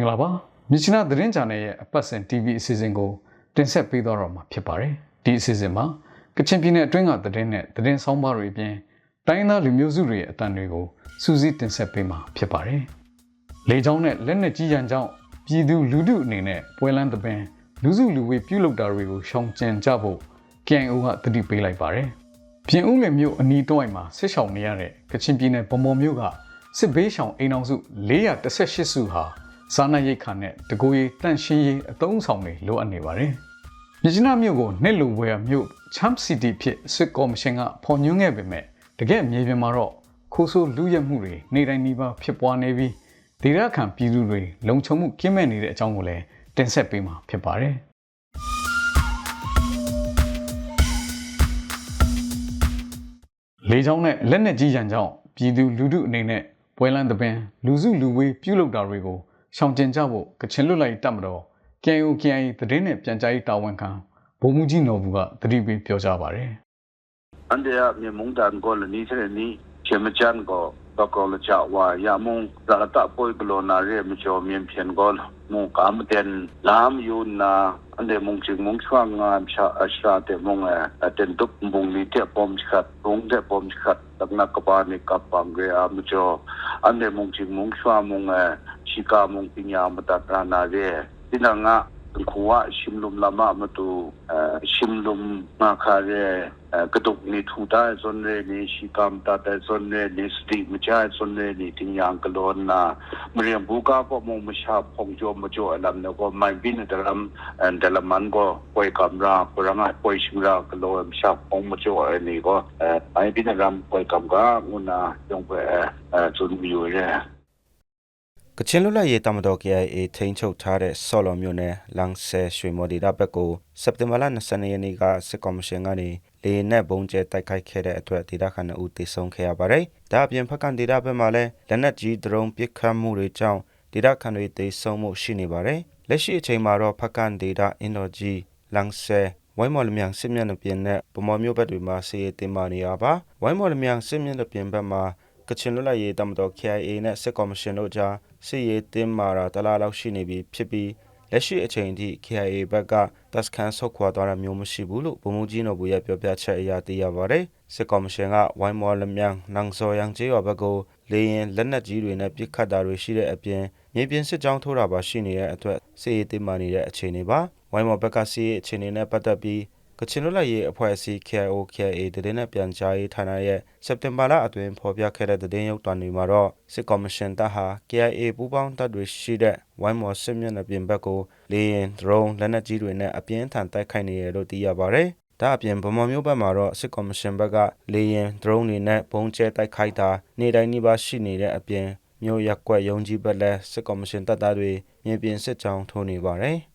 မင်္ဂလာပါမြစ်ချနာသတင်းချန်နယ်ရဲ့အပတ်စဉ် TV အစီအစဉ်ကိုတင်ဆက်ပေးတော့မှာဖြစ်ပါတယ်ဒီအစီအစဉ်မှာကချင်ပြည်နယ်အတွင်းကသတင်းနဲ့သတင်းဆောင်ပါတွေအပြင်တိုင်းသားလူမျိုးစုတွေရဲ့အတန်တွေကိုစူးစီးတင်ဆက်ပေးမှာဖြစ်ပါတယ်လေကြောင်းနဲ့လက်နက်ကြီးရန်ကြောင့်ပြည်သူလူထုအနေနဲ့ပွဲလန်းသပင်လူစုလူဝေးပြုလုပ်တာတွေကိုရှောင်ကျဉ်ကြဖို့ KNO ကတတိပေးလိုက်ပါတယ်ပြင်ဦးလွင်မြို့အနီးတစ်ဝိုက်မှာဆစ်ဆောင်နေရတဲ့ကချင်ပြည်နယ်ဗမော်မြို့ကစစ်ဘေးရှောင်အိမ်အောင်စု418စုဟာ စားနပ်ရိက္ခာနဲ့တကူရီတန့်ရှင်းရေးအသုံးဆောင်တွေလိုအပ်နေပါတယ်။မြစ်ကြီးနားမြို့ကိုနှစ်လူဝယ်မြို့ Champ City ဖြစ်စစ်ကော်မရှင်ကဖော်ညွှန်းခဲ့ပေမဲ့တကယ်မြေပြင်မှာတော့ခိုးဆိုးလူရက်မှုတွေနေတိုင်းနှီးပါဖြစ်ပွားနေပြီးဒေသခံပြည်သူတွေလုံခြုံမှုကင်းမဲ့နေတဲ့အကြောင်းကိုလည်းတင်ဆက်ပေးမှာဖြစ်ပါတယ်။လေကြောင်းနဲ့လက်နက်ကြီးရန်ကြောင့်ပြည်သူလူထုအနေနဲ့ပွဲလန်းသပင်လူစုလူဝေးပြုလုပ်တာတွေကို ရှောင်ကျဉ်ကြဖို့ကချင်လွတ်လပ်ရေးတပ်မတော် KNU KNI သတင်းနဲ့ပြန်ကြားရေးတာဝန်ခံဗိုလ်မှူးကြီးနော်ဘူးကသတိပေးပြောကြားပါတယ် anh đây mi mong dan ko le ni thế ni che ma chan ko to ko le cha wa ya mong da la ta poi ko na re mi cho mien phian ko mo ka m ten lam yu na anh đây mong ching mong chwang nga cha a sha te mong a ten tup mong ni te pom khat mong te pom khat tak na ka pa ni ka pang ge a mi cho anh đây mong ching mong chwa mong a chi ka mong pinya ma ta tra na re tin nga ခုဝရှင်လုံလာမမတူရှင်လုံမခါရဲကတုတ်နေထူတာဇွန်ရဲနေရှိကမ်တာတဲ့ဇွန်ရဲနေစတိမချာဇွန်ရဲနေတင်ယံကလောနာမရီဘူကာပေါ်မမရှာ ဖုန်ဂျိုမဂျိုအလမ်နကိုမိုင်ဘင်းဒရမ်အန်ဒလမန်ကိုပွေကမ်ရာပရငါပွေရှိရာကလောမရှာဖုန်မဂျိုအနေကိုမိုင်ဘင်းဒရမ်ပွေကမ်ကငုနာယုံပဲဇွန်မီယိုရဲ ကချင်လွတ်လပ်ရေးတမတော် KIA ထိန်းချုပ်ထားတဲ့ဆော်လော်မြို့နယ်လန်းဆဲရွှေမော်ဒီတာဘက်ကိုစက်တင်ဘာလ22ရက်နေ့ကစစ်ကော်မရှင်ကနေလေယာဉ်နဲ့ဘုံကျဲတိုက်ခိုက်ခဲ့တဲ့အတွက်ဒေသခံတွေဦးတည်ဆုံးခဲ့ရပါတယ်။ဒါအပြင်ဖက်ကန်ဒေသဘက်မှာလည်းလက်နက်ကြီးဒရုန်းပစ်ခတ်မှုတွေကြောင့်ဒေသခံတွေတည်ဆုံးမှုရှိနေပါတယ်။လက်ရှိအချိန်မှာတော့ဖက်ကန်ဒေသအင်ဒိုဂျီလန်းဆဲဝိုင်းမော်လမြိုင်စစ်မျက်နှာပြင်နဲ့ဗမော်မြို့ဘက်တွေမှာစီးရဲတင်မာနေရပါဝိုင်းမော်လမြိုင်စစ်မျက်နှာပြင်ဘက်မှာ ကချင်လွတ်လပ်ရေးတမတော် KIA နဲ့စစ်ကော်မရှင်တို့ကြားစစ်ရေးတင်းမာတာတလားလောက်ရှိနေပြီဖြစ်ပြီးလက်ရှိအချိန်ထိ KIA ဘက်ကတပ်စခန်းဆုတ်ခွာသွားတာမျိုးမရှိဘူးလို့ဗိုလ်မှူးကြီးနော်ဘူရဲ့ပြောပြချက်အရသိရပါတယ်စစ်ကော်မရှင်ကဝိုင်းမော်လမြိုင်နန်စော်ရန်ကျေးရွာဘက်ကိုလေရင်လက်နက်ကြီးတွေနဲ့ပစ်ခတ်တာတွေရှိတဲ့အပြင်မြေပြင်စစ်ကြောင်းထိုးတာပါရှိနေတဲ့အတွက်စစ်ရေးတင်းမာနေတဲ့အခြေအနေပါဝိုင်းမော်ဘက်ကစစ်ရေးအခြေအနေနဲ့ပတ်သက်ပြီး ကချင်လွတ်လပ်ရေးအဖွဲ့အစည်း KIO KIA တည်တဲ့ပြန်ကြားရေးဌာနရဲ့စက်တင်ဘာလအတွင်းဖော်ပြခဲ့တဲ့သတင်းရုပ်သံတွေမှာတော့စစ်ကော်မရှင်တပ်ဟာ KIA ပူးပေါင်းတပ်တွေရှိတဲ့ဝိုင်းမော်စစ်မျက်နှာပြင်ဘက်ကိုလေရင်ဒရုန်းလက်နက်ကြီးတွေနဲ့အပြင်းထန်တိုက်ခိုက်နေတယ်လို့သိရပါတယ်။ဒါအပြင်ဗမာမျိုးဘက်မှာတော့စစ်ကော်မရှင်ဘက်ကလေရင်ဒရုန်းတွေနဲ့ပုံကျဲတိုက်ခိုက်တာနေတိုင်းနှိပါရှိနေတဲ့အပြင်မြို့ရက်ကွက်ယုံကြီးဘက်လည်းစစ်ကော်မရှင်တပ်သားတွေမြေပြင်စစ်ကြောင်းထိုးနေပါတယ်။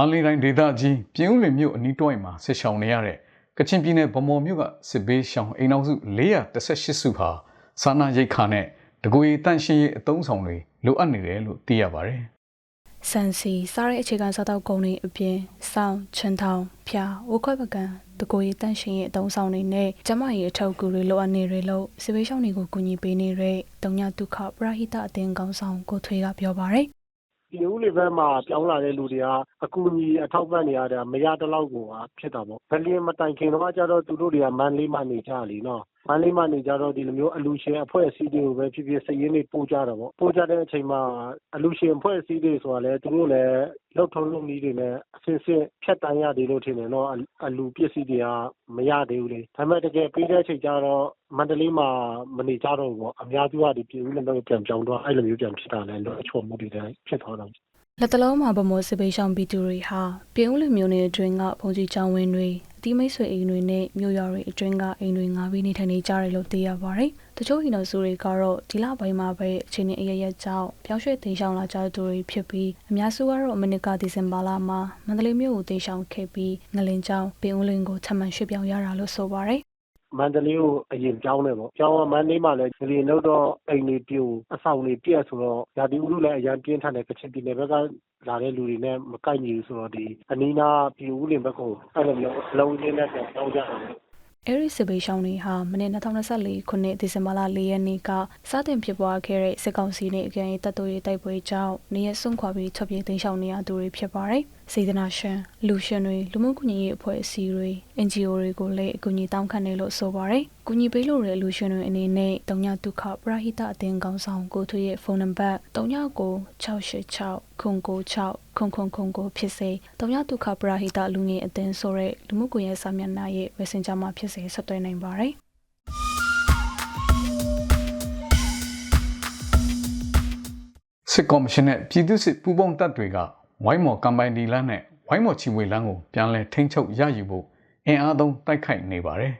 မန္တလေးတိုင်းဒေသကြီးပြင်ဦးလွင်မြို့အနီးတစ်ဝိုက်မှာဆစ်ဆောင်နေရတဲ့ကချင်ပြည်နယ်ဗမော်မြို့ကစစ်ဘေးရှောင်အိမ်အောင်စု418စုဟာစားနပ်ရိက္ခာနဲ့တကူရီတန့်ရှင်းရေးအသုံးဆောင်တွေလိုအပ်နေတယ်လို့သိရပါတယ်။ဆန်စီစားတဲ့အခြေခံစားတောက်ကုန်တွေအပြင်စောင်းချန်ထောင်ဖျားဝခွက်ပကံတကိုရီတန့်ရှင်ရဲ့အတုံးဆောင်တွေနဲ့ကျမကြီးအထောက်အကူတွေလိုအပ်နေတယ်လို့စစ်ဘေးရှောင်းတွေကိုကူညီပေးနေတဲ့တုံညဒုက္ခပရဟိတအသင်းကောင်းဆောင်ကိုထွေးကပြောပါရယ် ဒီဦးလေးဘက်မှာ ပြောင်းလာတဲ့လူတွေက အကူအညီအထောက်ပံ့နေရတာမရတဲ့လောက်ကို ဖြစ်တာပေါ့။ဗလင်းမတိုင်ခင်တော့ကျတော့ သူတို့တွေက မန်းလေးမှနေကြလीနော်။ မန်းလေးမှနေကြတော့ဒီလိုမျိုးအလူရှင်အဖွဲ့အစည်းတွေကိုပဲဖြစ်ဖြစ်စည်ရင်းတွေပို့ကြတာပေါ့။ပို့ကြတဲ့အချိန်မှာအလူရှင်အဖွဲ့အစည်းတွေဆိုတာလည်းသူတို့လည်းလောက်ထုံးလုပ်နည်းတွေနဲ့အစစ်စစ်ဖြတ်တန်းရတယ်လို့ထင်တယ်နော်အလူပစ္စည်းတွေကမရသေးဘူးလေ။ဒါပေမဲ့တကယ်ပြီးတဲ့အချိန်ကျတော့မန္တလေးမှာမနေကြတော့ဘူးပေါ့။အများစုကဒီပြည်ဦးလည်းပြန်ပြောင်းတော့အဲ့လိုမျိုးပြန်ဖြစ်တာလည်းလွှတ်ချော်မှုတွေလည်းဖြစ်သွားတော့ လက်တလုံးမှာဗမောစစ်ပေးရှောင်းပြည်သူတွေဟာပြည်ဦးလူမျိုးနယ်အတွင်းကဘုံကြီးကျောင်းဝင်းတွေအတီးမိတ်ဆွေအိမ်တွေနဲ့မြို့ရွာတွေအတွင်းကအိမ်တွေငါးပြီးနေထိုင်နေကြတယ်လို့သိရပါတယ်။တချို့ဟိနိုစုတွေကတော့ဒီလပိုင်းမှာပဲအချိန်နဲ့အရရက်ကြောင့်ပြောင်းရွှေ့တင်ရှောင်လာကြသူတွေဖြစ်ပြီးအများစုကတော့မနစ်ကဒီဇင်ဘာလမှာမန္တလေးမြို့ကိုတင်ရှောင်ခဲ့ပြီးငလင်ကျောင်းပြည်ဦးလင်းကိုထပ်မံရွှေ့ပြောင်းရတာလို့ဆိုပါတယ် မန္တလေးကိုအရင်ပြောင်းတယ်ပေါ့ပြောင်းတော့မန္တလေးမှာလည်းဒီနောက်တော့အိမ်တွေပြိုအဆောင်တွေပြက်ဆိုတော့ရာသီဥတုလည်းအရန်ပြင်းထန်တယ်ကချင်ပြည်နယ်ဘက်ကလာတဲ့လူတွေနဲ့မကိုက်ညီဘူးဆိုတော့ဒီအနီးနားပြည်ဦးလင်ဘက်ကိုအဲ့လိုမျိုးအလုံးရင်းနဲ့ပြန်ပြောင်းကြတယ်အဲဒီစစ်ဘေးရှောင်းတွေဟာမနေ့2024ခုနှစ်ဒီဇင်ဘာလ4ရက်နေ့ကစတင်ဖြစ်ပွားခဲ့တဲ့စစ်ကောင်စီနဲ့အကြမ်းတပ်တို့ရဲ့တိုက်ပွဲကြောင့်နေရစွန့်ခွာပြီးထွက်ပြေးတိမ်းရှောင်နေရသူတွေဖြစ်ပါတယ်။ စေတနာရှင်လူရှင်တွေလူမှုကူညီရေးအဖွဲ့အစည်းတွေ NGO တွေကိုလည်းအကူအညီတောင်းခံနေလို့ဆိုပါတယ်။ကူညီပေးလို့တဲ့လူရှင်တွေအနေနဲ့တုံညဒုက္ခပရဟိတအသင်းကောင်းဆောင်ကိုထွေရဲ့ဖုန်းနံပါတ်399686 996ခုံခုံခုံကိုဖြစ်စေတုံညဒုက္ခပရဟိတလူငယ်အသင်းဆိုတဲ့လူမှုကွန်ရက်စာမျက်နှာရဲ့ Messenger မှာဖြစ်စေဆက်သွယ်နိုင်ပါတယ်။စစ်ကော်မရှင်နဲ့ပြည်သူ့စစ်ပူးပေါင်းတပ်တွေက ဝိုင်းမော်ကမ်ပိုင်ဒီလန်းနဲ့ဝိုင်းမော်ချီဝေလန်းကိုပြန်လည်ထိန်းချုပ်ရယူဖို့အင်အားသုံးတိုက်ခိုက်နေပါတယ်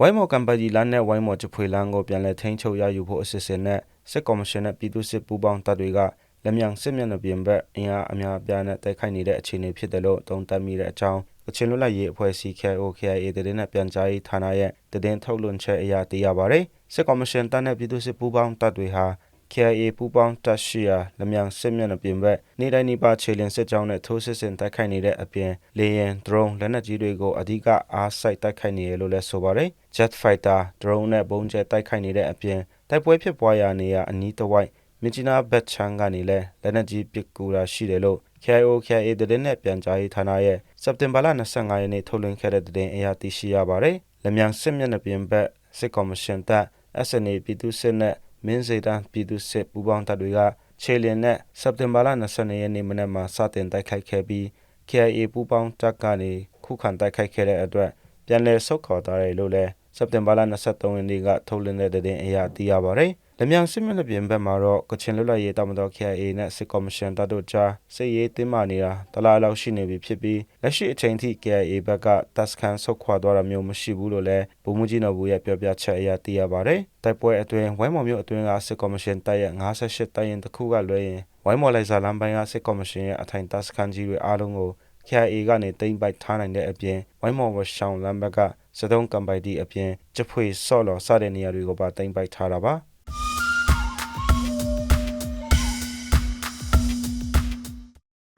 ဝိုင်းမော်ကမ်ပကြီးလမ်းနဲ့ဝိုင်းမော်ချဖွေလမ်းကိုပြန်လည်ထိန်းချုပ်ရယူဖို့အစီအစဉ်နဲ့စစ်ကော်မရှင်နဲ့ပြည်သူ့စစ်ပူးပေါင်းတပ်တွေကလက်မြန်စစ်မျက်နှာပြင်ဘက်အင်အားအများအပြားနဲ့တိုက်ခိုက်နေတဲ့အခြေအနေဖြစ်တယ်လို့သုံးသပ်မိတဲ့အကြောင်းကချင်လွတ်လပ်ရေးအဖွဲ့ CKO KIA တည်တဲ့ပြန်ကြားရေးဌာနရဲ့တည်င်းထုတ်လွှင့်ချက်အရသိရပါတယ်စစ်ကော်မရှင်တပ်နဲ့ပြည်သူ့စစ်ပူးပေါင်းတပ်တွေဟာ KIA ပူပေါင်းတပ်ရှိရာလမြန်စစ်မျက်နှာပြင်ဘက် နေ့တိုင်းနေ့ပါခြေလင်စစ်ကြောင်းနဲ့ ထိုးစစ်ဆင်တိုက်ခိုက်နေတဲ့အပြင် လေယာဉ် drone လက်နက်ကြီးတွေကို အဓိက အားစိုက်တိုက်ခိုက်နေရလို့လည်း ဆိုပါတယ် Jet Fighter drone နဲ့ပုံကျဲတိုက်ခိုက်နေတဲ့အပြင် တိုက်ပွဲဖြစ်ပွားရာနေရာအနီးတစ်ဝိုက် မြစ်ကြီးနားဘက်ချမ်းကနေလည်း လက်နက်ကြီးပစ်ကူတာရှိတယ်လို့ KIO KIA တည်တဲ့ ပြန်ကြားရေးဌာနရဲ့ စက်တင်ဘာလ25ရက်နေ့ ထုတ်လွှင့်ခဲ့တဲ့တဲ့အရာသိရှိရပါတယ်လက်မြန်စစ်မျက်နှာပြင်ဘက် စစ်ကော်မရှင်တပ် SNA ပြည်သူ့စစ်နဲ့ မင်းစေတန်းပြည်သူ့စစ်ပူးပေါင်းတပ်တွေကခြေလင်နဲ့စက်တင်ဘာလ22ရက်နေ့မနက်မှာစတင်တိုက်ခိုက်ခဲ့ပြီး KIA ပူးပေါင်းတပ်ကနေခုခံတိုက်ခိုက်ခဲ့တဲ့အတွက်ပြန်လည်ဆုတ်ခေါ်သွားတယ်လို့လည်းစက်တင်ဘာလ23ရက်နေ့ကထုတ်လွှင့်တဲ့တဲ့အရာသိရပါတယ်။ လက်မြန်စစ်မျက်နှာပြင်ဘက်မှာတော့ကချင်လွတ်လပ်ရေးတာမတော် KIA နဲ့စစ်ကော်မရှင်တပ်တို့ကြားစစ်ရေးတင်းမာနေတာတလားလောက်ရှိနေပြီဖြစ်ပြီးလက်ရှိအချိန်ထိ KIA ဘက်ကတပ်စခန်းဆုတ်ခွာသွားတာမျိုးမရှိဘူးလို့လည်းဗိုလ်မှူးကြီးနော်ဘူးရဲ့ပြောပြချက်အရသိရပါတယ်။တိုက်ပွဲအတွင်းဝိုင်းမော်မြို့အတွင်းကစစ်ကော်မရှင်တပ်ရဲ့58တပ်ရင်တစ်ခုကလွှဲရင်ဝိုင်းမော်လိုက်စာလမ်းပိုင်းကစစ်ကော်မရှင်ရဲ့အထိုင်တပ်စခန်းကြီးတွေအားလုံးကို KIA ကနေတိမ့်ပိုက်ထားနိုင်တဲ့အပြင်ဝိုင်းမော်ဝရှောင်းလမ်းဘက်ကစတုံးကံပိုက်တီအပြင်ကျဖွေဆော့လော်စတဲ့နေရာတွေကိုပါတိမ့်ပိုက်ထားတာပါ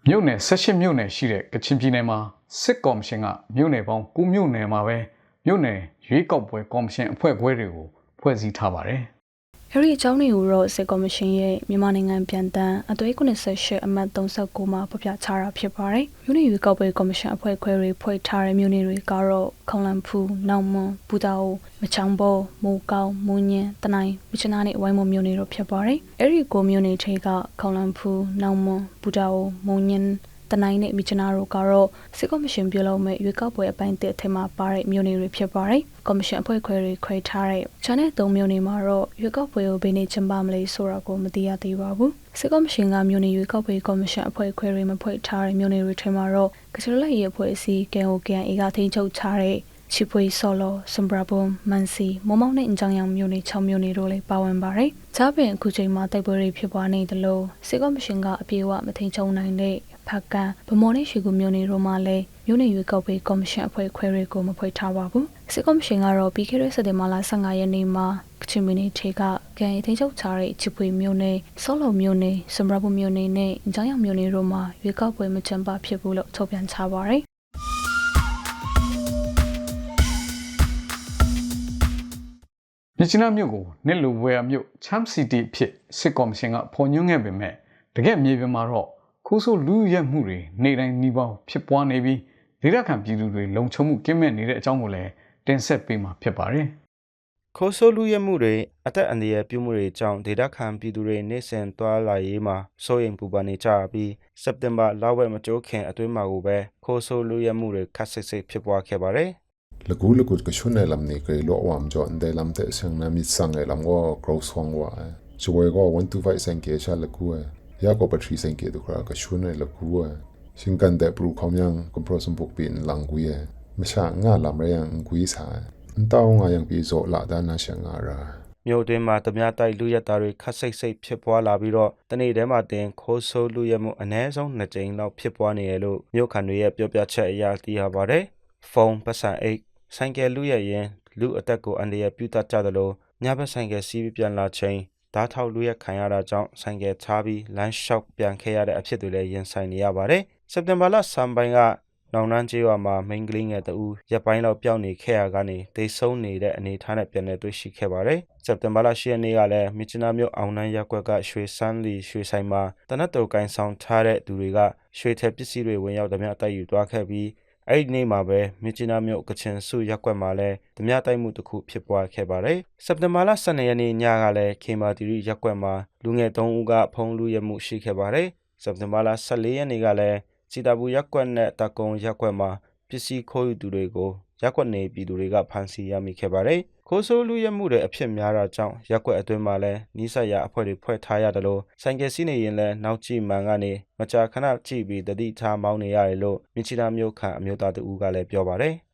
မြို့နယ်18မြို့နယ်ရှိတဲ့ကချင်ပြည်နယ်မှာစစ်ကော်မရှင်ကမြို့နယ်ပေါင်း9မြို့နယ်မှာပဲမြို့နယ်ရွေးကောက်ပွဲကော်မရှင်အဖွဲ့ခွဲတွေကိုဖွဲ့စည်းထားပါတယ် အဲဒီအကြောင်းတွေကိုတော့စစ်ကော်မရှင်ရဲ့မြန်မာနိုင်ငံပြန်တမ်းအသွေး98အမှတ်39မှာဖော်ပြချတာဖြစ်ပါတယ်။မြို့နယ်ရွေးကောက်ပွဲကော်မရှင်အဖွဲ့ခွဲတွေဖွဲ့ထားတဲ့မြို့နယ်တွေကတော့ခေါလန်ဖူး၊နောင်မွန်၊ဘူတာအို၊မချောင်ဘော်၊မိုးကောင်း၊မူညင်၊တနိုင်း၊မြချနာနဲ့ဝိုင်းမမြို့နယ်တို့ဖြစ်ပါတယ်။အဲဒီကိုမြို့နယ်ထဲကခေါလန်ဖူး၊နောင်မွန်၊ဘူတာအို၊မူညင် တနိုင်နဲ့မြချနာတို့ကတော့စစ်ကော်မရှင်ပြုလုပ်မဲ့ရွေးကောက်ပွဲအပိုင်းတစ်အထက်မှာပါတဲ့မြို့နယ်တွေဖြစ်ပါတယ်။ကော်မရှင်အဖွဲ့ခွဲတွေခွဲထားတဲ့ချန်နယ်၃မြို့နယ်မှာတော့ရွေးကောက်ပွဲကိုဘယ်နေ့ကျင်းပမလဲဆိုတာကိုမသိရသေးပါဘူး။စစ်ကော်မရှင်ကမြို့နယ်ရွေးကောက်ပွဲကော်မရှင်အဖွဲ့ခွဲတွေမဖွဲ့ထားတဲ့မြို့နယ်တွေထဲမှာတော့ကချင်လက်ရေးအဖွဲ့အစည်း KOKN ကထိန်းချုပ်ထားတဲ့ချီပွေဆော်လောစမ်ဘရာဘုံမန်စီမမောင်နဲ့အင်ဂျန်ယောင်မြို့နယ်6မြို့နယ်တို့လည်းပါဝင်ပါတယ်။ဂျားပင်အခုချိန်မှာတိုက်ပွဲတွေဖြစ်ပွားနေသလိုစစ်ကော်မရှင်ကအပြေအဝမထိန်ချုံနိုင်တဲ့ ဖက်ကန်ဗမော်နဲ့ရွှေကူမြို့နယ်တို့မှာလည်းမြို့နယ်ရွေးကောက်ပွဲကော်မရှင်အဖွဲ့ခွဲတွေကိုမဖွဲ့ထားပါဘူး။စစ်ကော်မရှင်ကတော့ပြီးခဲ့တဲ့စက်တင်ဘာလ15ရက်နေ့မှာကချင်ပြည်နယ်ထဲကကန်ရီထိန်းချုပ်ထားတဲ့ချစ်ပွေမြို့နယ်ဆောလုံမြို့နယ်စမ်ဘရာဘုံမြို့နယ်နဲ့အင်ဂျန်ယောင်မြို့နယ်တို့မှာရွေးကောက်ပွဲမကျင်းပဖြစ်ဘူးလို့ထုတ်ပြန်ထားပါတယ်။မြစ်ချနာမြို့ကိုနှစ်လူဝယ်မြို့ချမ်စီတီဖြစ်စစ်ကော်မရှင်ကဖော်ညွှန်းခဲ့ပေမဲ့တကယ်မြေပြင်မှာတော့ ခိုးဆိုးလူရက်မှုတွေနေတိုင်းနှီးပေါင်းဖြစ်ပွားနေပြီးဒေသခံပြည်သူတွေလုံခြုံမှုကင်းမဲ့နေတဲ့အကြောင်းကိုလည်းတင်ဆက်ပေးမှာဖြစ်ပါတယ်ခိုးဆိုးလူရဲမှုတွေအသက်အန္တရာယ်ပြုမှုတွေကြောင့်ဒေတာခန်ပြည်သူတွေနေစဉ်သွားလာရေးမှာစိုးရိမ်ပူပန်နေကြပြီးစက်တင်ဘာလဝက်မတိုးခင်အတွင်းမှာကိုပဲခိုးဆိုးလူရဲမှုတွေခက်ဆစ်ဆစ်ဖြစ်ပွားခဲ့ပါတယ် lagu lagu ka shune lam ni ke lo wam jo ande lam te sang na mi sang e lam go cross hong wa so we go 1 to 5 sang ke sha lagu e ya ko pa 3 sang ke du kra ka shune lagu e sing kan de pru khom yang kom pro sum buk pin lang gu ye ma sha nga lam re yang gu sa ntao nga yang pi zo la da na sha nga ra မြို့တွင်းမှာတမရတိုက်လူရက်သားတွေခတ်စိတ်စိတ်ဖြစ်ပွားလာပြီးတော့တနေ့တည်းမှာတင်ခိုးဆိုးလူရက်မှုအ ਨੇ ဆုံး2ကြိမ်လောက်ဖြစ်ပွားနေရလို့မြို့ခံတွေရဲ့ပြောပြချက်အရသိရပါတယ်။ဖုန်းပတ်စံအိတ်ဆိုင်ကယ်လူရက်ရင်လူအသက်ကိုအန္တရာယ်ပြုတတ်ကြသလိုညဘက်ဆိုင်ကယ်စီးပြီးပြန်လာချိန် ဓာတ်ထောက်လူရက်ခံရတာကြောင့်ဆိုင်ကယ်ချပြီးလမ်းလျှောက်ပြန်ခဲ့ရတဲ့အဖြစ်တွေလည်းရင်ဆိုင်နေရပါတယ်။စက်တင်ဘာလဆမ်ပိုင်းကနောင်နှန်းကျေးရွာမှာမိန်းကလေးငယ်တဦးရပ်ပိုင်းလောက်ပျောက်နေခဲ့ရကနေတိတ်ဆုံးနေတဲ့အနေအထားနဲ့ပြန်လည်တွေ့ရှိခဲ့ပါတယ်။စက်တင်ဘာလ10ရက်နေ့ကလည်းမြစ်ချနာမြို့အောင်နှန်းရပ်ကွက်ကရွှေစန်းလီရွှေဆိုင်မှာတနတ်တော်ကိုင်းဆောင်ထားတဲ့သူတွေကရွှေထက်ပစ္စည်းတွေဝင်ရောက်ဓမြတိုက်ယူသွားခဲ့ပြီး အဲ့ဒီနေ့မှာပဲမြစ်ချနာမြို့ကချင်စုရပ်ကွက်မှာလည်းဓမြတိုက်မှုတစ်ခုဖြစ်ပွားခဲ့ပါတယ်။စက်တင်ဘာလ12ရက်နေ့ညကလည်းခေမာတီရီရပ်ကွက်မှာလူငယ်3ဦးကဖုံးလူရမှုရှိခဲ့ပါတယ်။စက်တင်ဘာလ14ရက်နေ့ကလည်းစီတာဘူးရပ်ကွက်နဲ့တကုံရပ်ကွက်မှာပစ္စည်းခိုးယူသူတွေကို ရပ်ကွက်နေပြည်သူတွေကဖမ်းဆီးရမိခဲ့ပါတယ်။ခိုးဆိုးလူရမှုတွေအဖြစ်များတာကြောင့်ရပ်ကွက်အတွင်းမှာလည်းနီးစပ်ရာအဖွဲ့တွေဖွဲ့ထားရတယ်လို့ဆိုင်ကယ်စီးနေရင်လည်းနောက်ကြည့်မှန်ကနေမကြာခဏကြည့်ပြီးတတိထားမောင်းနေရတယ်လို့မြချီနာမျိုးခံအမျိုးသားတဦးကလည်းပြောပါတယ်။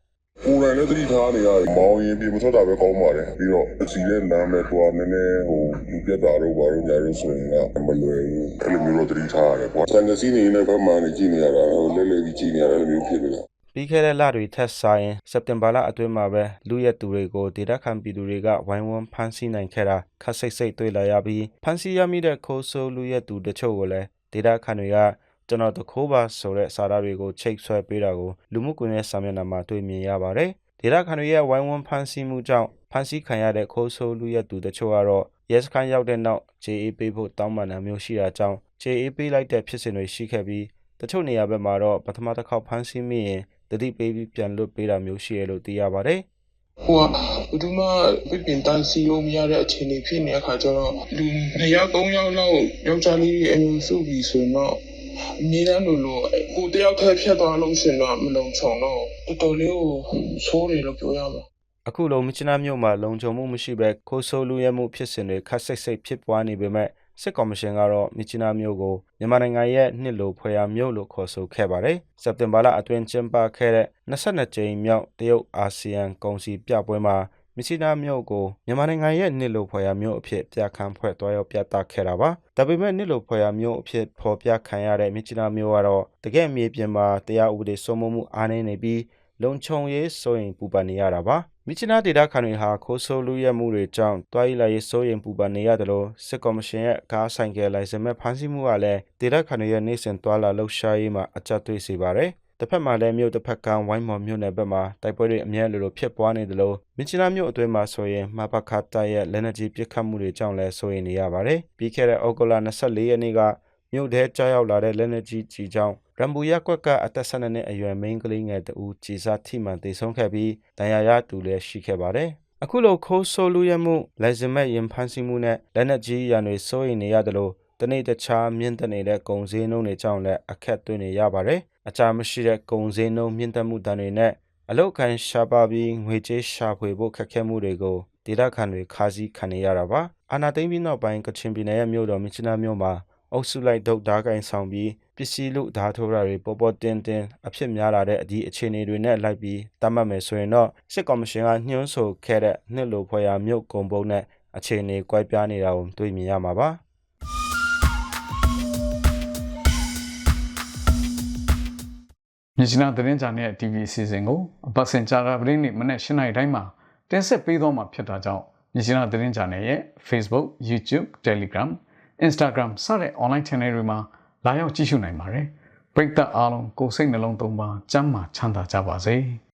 ကိုယ်တိုင်လည်းသတိထားနေရတယ်မောင်ရင်ပြင်မထွက်တာပဲကောင်းပါတယ်ပြီးတော့အစီတဲ့နားမဲ့ကွာနည်းနည်းဟိုလူပြတ်တာတော့ဘာလို့ညာလို့ဆိုရင်ကမလွယ်ဘူးအဲ့လိုမျိုးတော့သတိထားရတယ်ကွာစံကစီနေနေဘက်မှနေကြည့်နေရတာဟိုလဲလဲကြီးကြည့်နေရတာအဲ့လိုမျိုးဖြစ်နေတာ ပြီးခဲ့တဲ့လတွေထက်စာရင်စက်တင်ဘာလအတွင်းမှာပဲလူရက်သူတွေကိုဒေတာခံပြည်သူတွေကဝိုင်းဝန်းဖမ်းဆီးနိုင်ခဲ့တာခက်စိတ်စိတ်တွေ့လာရပြီးဖမ်းဆီးရမိတဲ့ခိုးဆိုးလူရက်သူတချို့ကိုလည်းဒေတာခံတွေကကျွန်တော်တခိုးပါဆိုတဲ့စာသားတွေကိုချိတ်ဆွဲပေးတာကိုလူမှုကွန်ရက်စာမျက်နှာမှာတွေ့မြင်ရပါတယ်ဒေတာခံတွေရဲ့ဝိုင်းဝန်းဖမ်းဆီးမှုကြောင့်ဖမ်းဆီးခံရတဲ့ခိုးဆိုးလူရက်သူတချို့ကတော့ရဲစခန်းရောက်တဲ့နောက် JA ပေးဖို့တောင်းပန်တာမျိုးရှိတာကြောင့် JA ပေးလိုက်တဲ့ဖြစ်စဉ်တွေရှိခဲ့ပြီးတချို့နေရာဘက်မှာတော့ပထမတစ်ခေါက်ဖမ်းဆီးမိရင် တတိပေးပြီးပြန်လွတ်ပေးတာမျိုးရှိရလို့သိရပါတယ်ဟိုကဘယ်သူမှပြပင်တန်းစီလို့မရတဲ့အခြေအနေဖြစ်နေတဲ့အခါကျတော့လူ2ယောက်3ယောက်လောက်ယောက်ျားလေးတွေအမျိုးစုပြီးဆိုရင်တော့အမြဲတမ်းလိုလိုကိုတယောက်ထက်ဖြတ်သွားလို့ရှရင်တော့မလုံခြုံတော့တော်တော်လေးကိုဆိုးတယ်လို့ပြောရမှာအခုလုံးမြချနာမြို့မှာလုံခြုံမှုမရှိဘဲခိုးဆိုးလူရဲမှုဖြစ်စဉ်တွေခက်စိတ်စိတ်ဖြစ်ပွားနေပေမဲ့ စစ်ကော်မရှင်ကတော့မြချနာမြို့ကိုမြန်မာနိုင်ငံရဲ့နှစ်လိုဖွယ်ရာမြို့လို့ခေါ်ဆိုခဲ့ပါတယ်။စက်တင်ဘာလအတွင်းကျင်းပခဲ့တဲ့22ကြိမ်မြောက်တရုတ်အာဆီယံကောင်စီပြပွဲမှာမြချနာမြို့ကိုမြန်မာနိုင်ငံရဲ့နှစ်လိုဖွယ်ရာမြို့အဖြစ်ပြခန်းဖွဲ့တွားရောက်ပြသခဲ့တာပါ။ဒါပေမဲ့နှစ်လိုဖွယ်ရာမြို့အဖြစ်ဖော်ပြခံရတဲ့မြချနာမြို့ကတော့တကယ့်မြေပြင်မှာတရားဥပဒေစိုးမိုးမှုအားနည်းနေပြီးလုံခြုံရေးစိုးရင်ပူပန်နေရတာပါ မိချနာဒေတာခန်တွေဟာခိုးဆိုးလူရဲမှုတွေကြောင့်တွားရီလာရေးစိုးရင်ပူပန်နေရတယ်လို့စစ်ကော်မရှင်ရဲ့ကားဆိုင်ကယ်လိုင်စင်မဲ့ဖမ်းဆီးမှုကလည်းဒေတာခန်တွေရဲ့နေစဉ်တွားလာလှုပ်ရှားရေးမှာအကြက်တွေ့စေပါတယ်တစ်ဖက်မှာလည်းမြို့တစ်ဖက်ကဝိုင်းမော်မြို့နယ်ဘက်မှာတိုက်ပွဲတွေအမြဲလိုလိုဖြစ်ပွားနေတယ်လို့မြချနာမြို့အတွင်းမှာဆိုရင်မဘခတာရဲ့လက်နက်ကြီးပစ်ခတ်မှုတွေကြောင့်လည်းစိုးရင်နေရပါတယ်ပြီးခဲ့တဲ့ဩဂုတ်လ24ရက်နေ့ကမြို့ထဲကြားရောက်လာတဲ့လက်နက်ကြီးကြီးကြောင့် ရမ်ဘူရက်ကွက်ကအသက်12နှစ်အရွယ်မိန်းကလေးငယ်တဦးကြီးစားထိမှန်သေဆုံးခဲ့ပြီးဒဏ်ရာရသူလည်းရှိခဲ့ပါတယ်။အခုလိုခိုးဆိုးလူရမှုလိုင်စင်မဲ့ရင်ဖမ်းဆီးမှုနဲ့လက်နက်ကြီးရန်တွေစိုးရိမ်နေရတယ်လို့တနေ့တခြားမြင့်တက်နေတဲ့ကုံစင်းနှုံးတွေကြောင့်လည်းအခက်တွေ့နေရပါတယ်။အကြမရှိတဲ့ကုံစင်းနှုံးမြင့်တက်မှုတန်တွေနဲ့အလောက်ကန်ရှာပါပြီးငွေကြေးရှာဖွေဖို့ခက်ခဲမှုတွေကိုဒေတာခန်တွေခါးစည်းခံနေရတာပါ။အာနာသိမ့်ပြီးနောက်ပိုင်းကချင်ပြည်နယ်ရဲ့မြို့တော်မြစ်ချနာမြို့မှာအုပ်စုလိုက်ဒုတ်ဓားကင်ဆောင်ပြီး ပစ္စည်းလူဓာတ်ထိုးတာတွေပေါ်ပေါ်တင်တင်အဖြစ်များလာတဲ့အဒီအခြေအနေတွေနဲ့လိုက်ပြီးတတ်မှတ်မယ်ဆိုရင်တော့စစ်ကော်မရှင်ကညှို့ဆိုခဲ့တဲ့နှစ်လိုဖွဲ့ရာမြို့ကုံပုံနဲ့အခြေအနေကွဲပြားနေတာကိုတွေ့မြင်ရမှာပါမြချနာသတင်းချာနဲ့ TV အစီအစဉ်ကိုအပတ်စဉ်ကြာတာပရင်းနေ့မနေ့၈နာရီတိုင်းမှာတင်ဆက်ပေးသွားမှာဖြစ်တာကြောင့်မြချနာသတင်းချာနယ်ရဲ့ Facebook, YouTube, Telegram, Instagram စတဲ့ online channel တွေမှာ လာရောက်ကြည့်ရှုနိုင်ပါတယ်။ပရိသတ်အားလုံးကိုယ်စိတ်နှလုံးသုံးပါစမ်းမချမ်းသာကြပါစေ။